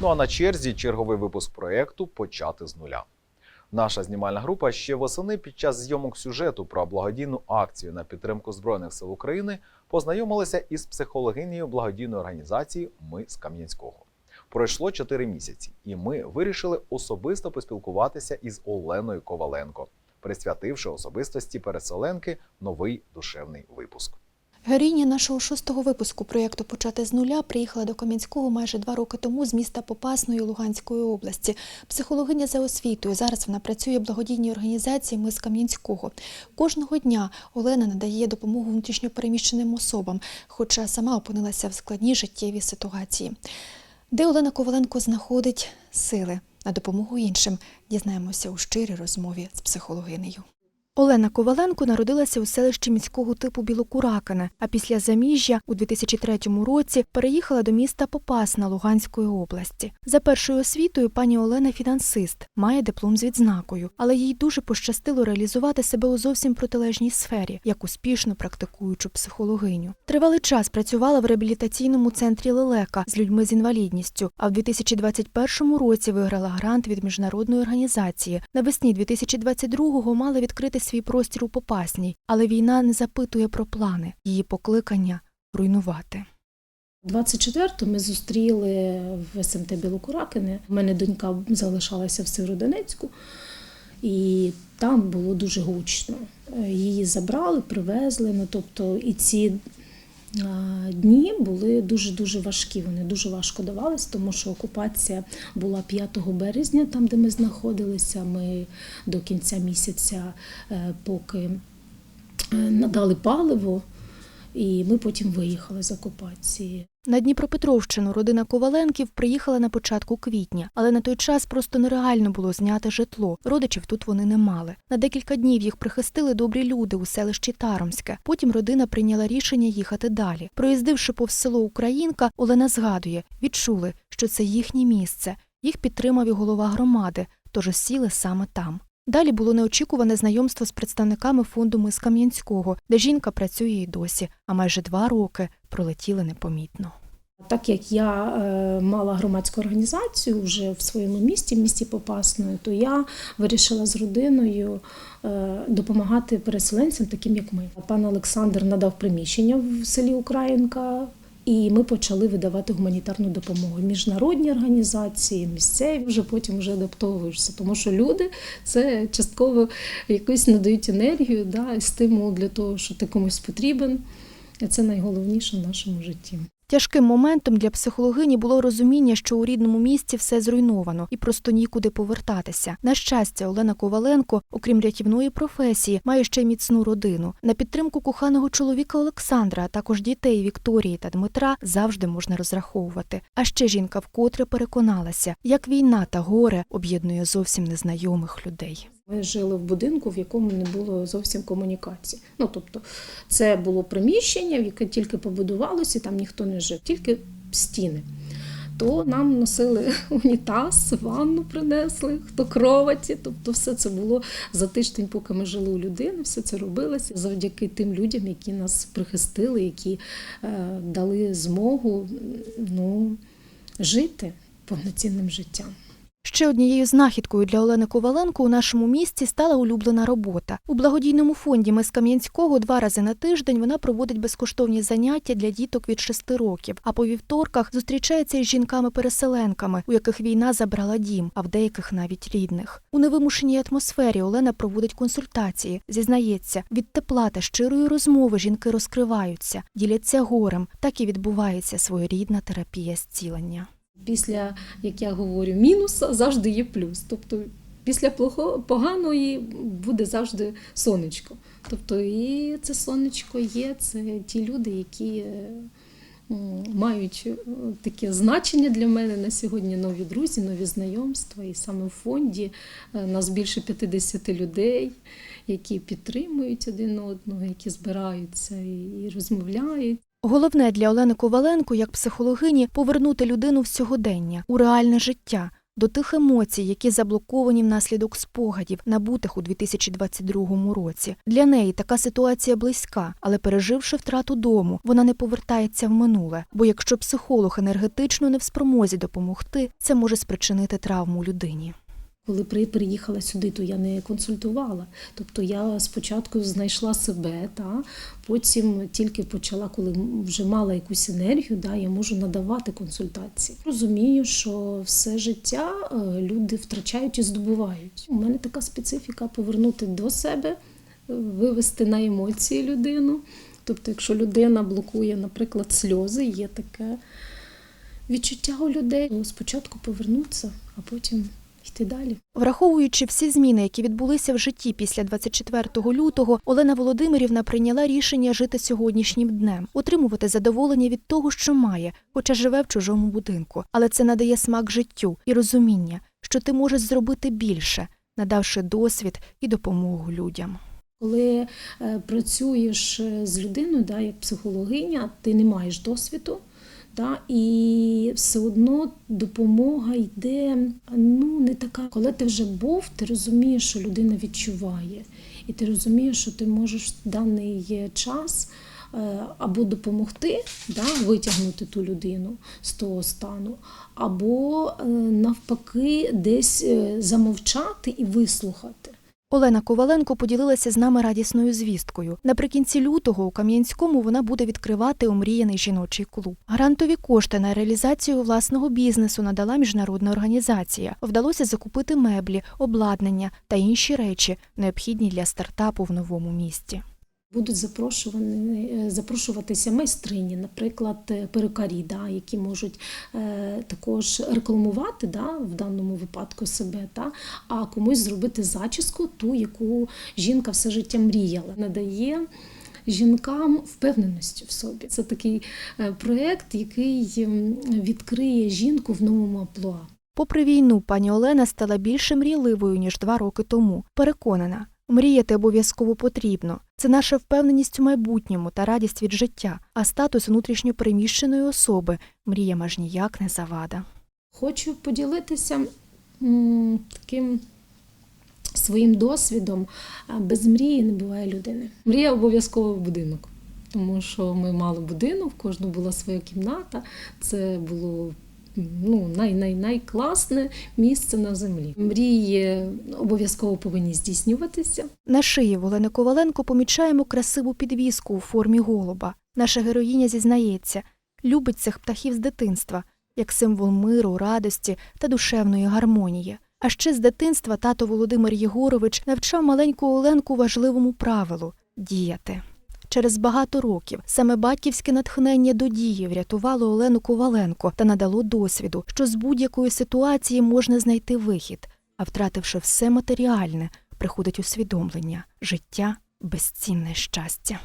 Ну а на черзі черговий випуск проєкту Почати з нуля. Наша знімальна група ще восени під час зйомок сюжету про благодійну акцію на підтримку Збройних сил України познайомилися із психологинею благодійної організації Ми з Кам'янського. Пройшло 4 місяці, і ми вирішили особисто поспілкуватися із Оленою Коваленко, присвятивши особистості переселенки новий душевний випуск. Героїня нашого шостого випуску проєкту Почати з нуля приїхала до Кам'янського майже два роки тому з міста Попасної Луганської області. Психологиня за освітою. Зараз вона працює в благодійній організації Ми з Кам'янського. Кожного дня Олена надає допомогу внутрішньопереміщеним особам, хоча сама опинилася в складній життєвій ситуації. Де Олена Коваленко знаходить сили на допомогу іншим, дізнаємося у щирій розмові з психологинею. Олена Коваленко народилася у селищі міського типу Білокуракине, а після заміжжя у 2003 році переїхала до міста Попасна Луганської області. За першою освітою пані Олена фінансист, має диплом з відзнакою, але їй дуже пощастило реалізувати себе у зовсім протилежній сфері, як успішно практикуючу психологиню. Тривалий час працювала в реабілітаційному центрі Лелека з людьми з інвалідністю, а в 2021 році виграла грант від міжнародної організації. Навесні 2022-го мала відкрити свій простір у Попасній, але війна не запитує про плани, її покликання руйнувати. 24-го ми зустріли в СМТ Білокуракине. У мене донька залишалася в Северодонецьку, і там було дуже гучно. Її забрали, привезли. Ну, тобто, і ці дні були дуже-дуже важкі. Вони дуже важко давались, тому що окупація була 5 березня, там, де ми знаходилися. Ми до кінця місяця, е, поки е, надали паливо, і ми потім виїхали з окупації. На Дніпропетровщину родина Коваленків приїхала на початку квітня, але на той час просто нереально було зняти житло. Родичів тут вони не мали. На декілька днів їх прихистили добрі люди у селищі Таромське. Потім родина прийняла рішення їхати далі. Проїздивши повз село Українка, Олена згадує, відчули, що це їхнє місце. Їх підтримав і голова громади, тож сіли саме там. Далі було неочікуване знайомство з представниками фонду Ми з Кам'янського, де жінка працює і досі, а майже два роки пролетіли непомітно. Так як я е, мала громадську організацію вже в своєму місті, в місті Попасної, то я вирішила з родиною е, допомагати переселенцям, таким як ми. Пан Олександр надав приміщення в селі Українка. І ми почали видавати гуманітарну допомогу. Міжнародні організації, місцеві вже потім вже адаптовуєшся, тому що люди це частково якусь надають енергію, да, стимул для того, що ти комусь потрібен. Це найголовніше в нашому житті. Тяжким моментом для психологині було розуміння, що у рідному місті все зруйновано і просто нікуди повертатися. На щастя, Олена Коваленко, окрім рятівної професії, має ще й міцну родину. На підтримку коханого чоловіка Олександра, а також дітей Вікторії та Дмитра завжди можна розраховувати. А ще жінка вкотре переконалася, як війна та горе об'єднує зовсім незнайомих людей. Ми жили в будинку, в якому не було зовсім комунікації. Ну тобто, це було приміщення, яке тільки побудувалося, там ніхто не жив, тільки стіни. То нам носили унітаз, ванну принесли, хто кроваті. Тобто, все це було за тиждень, поки ми жили у людини, все це робилося завдяки тим людям, які нас прихистили, які е, дали змогу ну, жити повноцінним життям. Ще однією знахідкою для Олени Коваленко у нашому місті стала улюблена робота. У благодійному фонді ми з Кам'янського два рази на тиждень вона проводить безкоштовні заняття для діток від шести років. А по вівторках зустрічається із жінками-переселенками, у яких війна забрала дім, а в деяких навіть рідних. У невимушеній атмосфері Олена проводить консультації. Зізнається, від тепла та щирої розмови жінки розкриваються, діляться горем. Так і відбувається своєрідна терапія зцілення. Після, як я говорю, мінуса завжди є плюс. Тобто після поганої буде завжди сонечко. Тобто, і це сонечко є, це ті люди, які е, мають е, таке значення для мене на сьогодні нові друзі, нові знайомства. І саме в фонді е, нас більше 50 людей, які підтримують один одного, які збираються і розмовляють. Головне для Олени Коваленко, як психологині, повернути людину в сьогодення, у реальне життя, до тих емоцій, які заблоковані внаслідок спогадів, набутих у 2022 році. Для неї така ситуація близька, але переживши втрату дому, вона не повертається в минуле. Бо якщо психолог енергетично не в спромозі допомогти, це може спричинити травму людині. Коли приїхала сюди, то я не консультувала. Тобто я спочатку знайшла себе, та потім тільки почала, коли вже мала якусь енергію, да, я можу надавати консультації. Розумію, що все життя е, люди втрачають і здобувають. У мене така специфіка повернути до себе, е, вивести на емоції людину. Тобто, якщо людина блокує, наприклад, сльози, є таке відчуття у людей. Спочатку повернутися, а потім йти далі. Враховуючи всі зміни, які відбулися в житті після 24 лютого, Олена Володимирівна прийняла рішення жити сьогоднішнім днем, отримувати задоволення від того, що має, хоча живе в чужому будинку. Але це надає смак життю і розуміння, що ти можеш зробити більше, надавши досвід і допомогу людям. Коли е, працюєш е, з людиною, да, як психологиня, ти не маєш досвіду. Да, і все одно допомога йде ну не така. Коли ти вже був, ти розумієш, що людина відчуває, і ти розумієш, що ти можеш в даний час е, або допомогти, да, витягнути ту людину з того стану, або е, навпаки десь е, замовчати і вислухати. Олена Коваленко поділилася з нами радісною звісткою. Наприкінці лютого у Кам'янському вона буде відкривати омріяний жіночий клуб. Грантові кошти на реалізацію власного бізнесу надала міжнародна організація. Вдалося закупити меблі, обладнання та інші речі, необхідні для стартапу в новому місті. Будуть запрошувані, е, запрошуватися майстрині, наприклад, е, перукарі, да, які можуть е, також рекламувати да, в даному випадку себе, та, а комусь зробити зачіску, ту, яку жінка все життя мріяла. Надає жінкам впевненості в собі. Це такий е, проєкт, який відкриє жінку в новому амплуа. Попри війну, пані Олена стала більше мрійливою ніж два роки тому. Переконана, мріяти обов'язково потрібно. Це наша впевненість у майбутньому та радість від життя, а статус внутрішньо переміщеної особи мріям аж ніяк не завада. Хочу поділитися м, таким своїм досвідом. А Без мрії не буває людини. Мрія обов'язково будинок. Тому що ми мали будинок, в кожного була своя кімната. Це було ну, най, най, найкласне місце на землі. Мрії обов'язково повинні здійснюватися. На шиї в Олени Коваленко помічаємо красиву підвіску у формі голуба. Наша героїня зізнається, любить цих птахів з дитинства, як символ миру, радості та душевної гармонії. А ще з дитинства тато Володимир Єгорович навчав маленьку Оленку важливому правилу діяти. Через багато років саме батьківське натхнення до дії врятувало Олену Коваленко та надало досвіду, що з будь-якої ситуації можна знайти вихід, а втративши все матеріальне, приходить усвідомлення життя безцінне щастя.